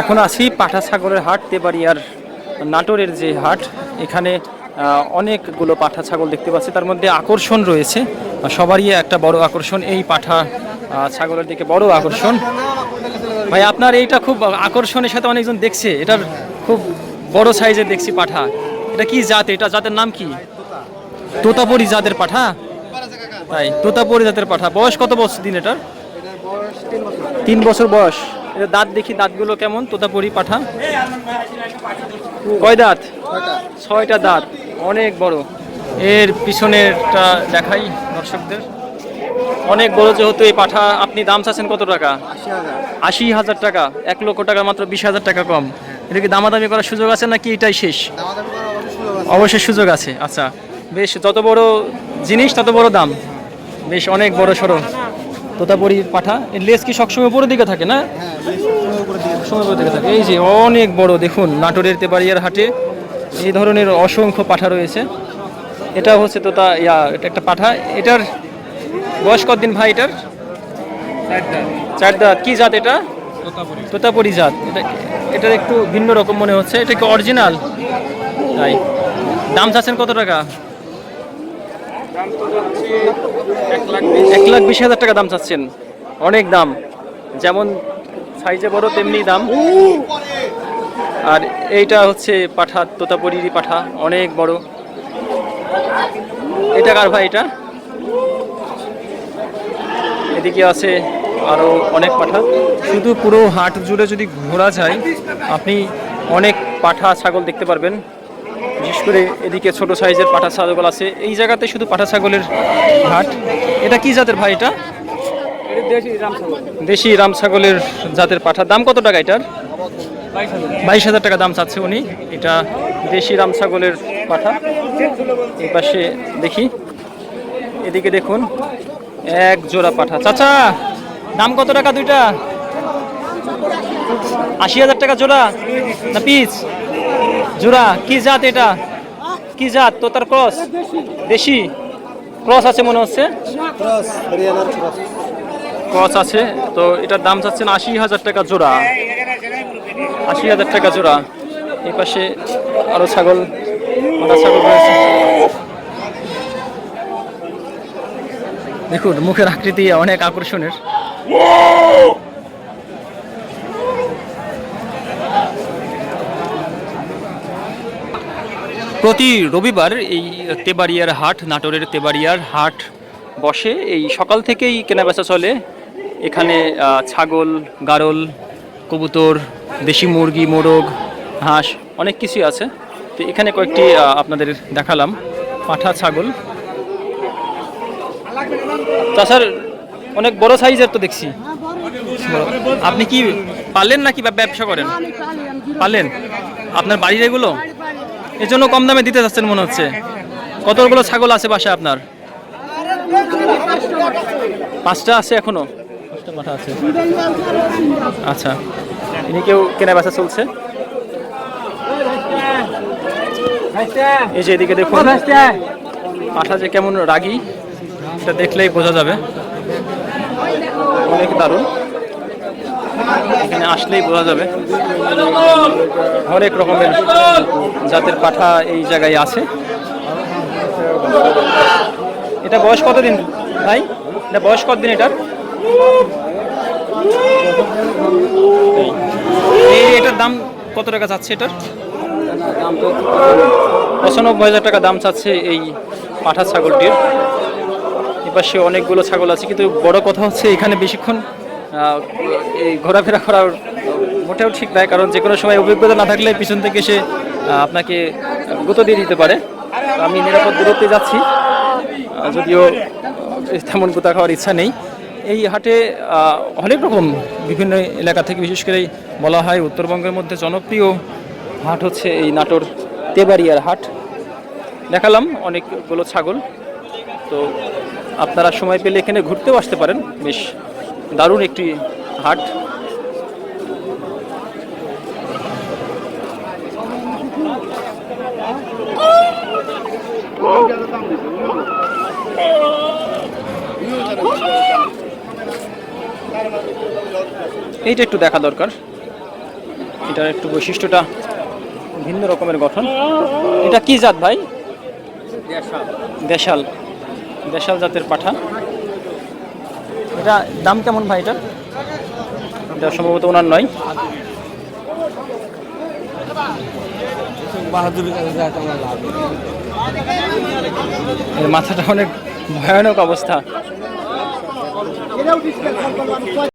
এখন আছি পাঠা ছাগলের হাট, তেবাড়িয়ার নাটোরের যে হাট। এখানে অনেকগুলো পাঠা ছাগল দেখতে পাচ্ছি। তার মধ্যে আকর্ষণ রয়েছে। সবারই একটা বড় আকর্ষণ এই পাঠা ছাগলের দিকে, বড় আকর্ষণ। ভাই, আপনার এইটা খুব আকর্ষণের সাথে অনেকজন দেখছে। এটার খুব বড় সাইজের দেখছি পাঠা। এটা কি জাত? এটা জাতের নাম কি? তোতাপুরি জাতের পাঠা। তাই তোতাপুরি জাতের পাঠা। বয়স কত বছর দিন এটার? তিন বছর বয়স। এটা দাঁত দেখি দাঁতগুলো কেমন? তোতাপুরি পাঠা? কয় দাঁত? ছয়টা। দাঁত। অনেক বড়। এর পিছনেরটা দেখাই দর্শকদের। অনেক বড় যেহেতু এই পাঠা আপনি দাম চাচ্ছেন কত টাকা? আশি হাজার। টাকা। এক লক্ষ টাকা মাত্র বিশ হাজার টাকা কম। এটা কি দামাদামি করার সুযোগ আছে নাকি এটাই শেষ? অবশ্যই সুযোগ আছে। আচ্ছা বেশ যত বড় জিনিস তত বড় দাম। বেশ অনেক বড় সড়ো। তোতাপুরি পাঠা। এর লেজ কি সবসময় উপরের দিকে থাকে না? সময় উপরের দিকে থাকে। এই যে অনেক বড় দেখুন নাটোরের তেবাড়িয়ার হাটে এই ধরনের অসংখ্য পাঠা রয়েছে। এটা হচ্ছে তোতা ইয়া এটা একটা পাঠা। এটার বয়স কতদিন ভাই এটার? চার দাঁত। কি জাত এটা? তোতাপুরি। জাত। এটা এটার একটু ভিন্ন রকম মনে হচ্ছে। এটা কি অরিজিনাল? তাই। দাম চাচ্ছেন কত টাকা? এক লাখ বিশ। হাজার টাকা দাম চাচ্ছেন। অনেক দাম। যেমন সাইজে বড়, তেমনি দাম। আর এইটা হচ্ছে পাঠা তোতাপুরি পাঠা, অনেক বড়। এটা কার ভাই এটা? এদিকে আছে আরও অনেক পাঠা। শুধু পুরো হাট জুড়ে যদি ঘোরা যায়, আপনি অনেক পাঠা, ছাগল দেখতে পারবেন। বিশেষ করে এদিকে ছোট সাইজের পাঠা ছাগল আছে। এই জায়গাতে শুধু পাঠা ছাগলের হাট এটা কি জাতের ভাই এটা? দেশি রাম ছাগলের জাতের পাঠা। দাম কত টাকা এটার? বাইশ হাজার। টাকা দাম চাচ্ছে উনি। এটা দেশি রাম ছাগলের পাঠা। এই পাশে দেখি। এদিকে দেখুন এক জোড়া পাঠা। চাচা দাম কত টাকা দুইটা? আশি হাজার টাকা জোড়া না পিস? জোড়া কি জাত এটা? কি জাত? তো তার ক্রস? দেশি। ক্রস আছে মনে হচ্ছে? ক্রস আছে। তো এটার দাম চাচ্ছেন আশি হাজার টাকা জোড়া। আশি হাজার টাকা জোড়া। এই পাশে আরও ছাগল ছাগল রয়েছে। দেখুন মুখের আকৃতি অনেক আকর্ষণের। প্রতি রবিবার এই তেবাড়িয়ার হাট নাটোরের তেবাড়িয়ার হাট বসে। এই সকাল থেকেই কেনাবেচা চলে। এখানে ছাগল গারল কবুতর দেশি মুরগি মোরগ হাঁস অনেক কিছুই আছে। তো এখানে কয়েকটি আপনাদের দেখালাম। পাঠা ছাগল। তাছাড় অনেক বড় সাইজের তো দেখছি। আপনি কি পালেন নাকি বা ব্যবসা করেন? পালেন? আপনার বাড়ির এগুলো? এর জন্য কম দামে দিতে যাচ্ছেন মনে হচ্ছে। কতগুলো ছাগল আছে বাসায় আপনার? পাঁচটা আছে এখনও? পাঁচটা আছে আচ্ছা। ইনি কেউ কেনা বেচা চলছে? এই যে এদিকে দেখুন পাঠা যে কেমন রাগী, এটা দেখলেই বোঝা যাবে। অনেক দারুণ। এখানে আসলেই বোঝা যাবে। অনেক রকমের জাতের পাঠা এই জায়গায় আছে। এটা বয়স কতদিন ভাই? এটা বয়স কতদিন এটার? এটার দাম কত টাকা চাচ্ছে এটার? পঁচানব্বই হাজার টাকা দাম চাচ্ছে এই পাঠা ছাগলটির। এপাশে অনেকগুলো ছাগল আছে, কিন্তু বড় কথা হচ্ছে এখানে বেশিক্ষণ এই ঘোরাফেরা করার মোটেও ঠিক নয় কারণ যে কোনো সময় অভিজ্ঞতা না থাকলে পিছন থেকে সে আপনাকে গুঁতো দিয়ে দিতে পারে। আমি নিরাপদ দূরত্বে যাচ্ছি যদিও তেমন গুতা খাওয়ার ইচ্ছা নেই। এই হাটে অনেক রকম বিভিন্ন এলাকা থেকে, বিশেষ করে বলা হয় উত্তরবঙ্গের মধ্যে জনপ্রিয় হাট হচ্ছে এই নাটোর তেবাড়িয়ার হাট। দেখালাম অনেকগুলো ছাগল। তো আপনারা সময় পেলে এখানে ঘুরতেও আসতে পারেন। বেশ দারুণ একটি হাট। এইটা একটু দেখা দরকার। এটার একটু বৈশিষ্ট্যটা ভিন্ন রকমের গঠন। এটা কি জাত ভাই? দেশাল। দেশাল জাতের পাঠা। এটা দাম কেমন ভাই এটা এটা সম্ভবত ওনার নয়। মাথাটা অনেক ভয়ানক অবস্থা।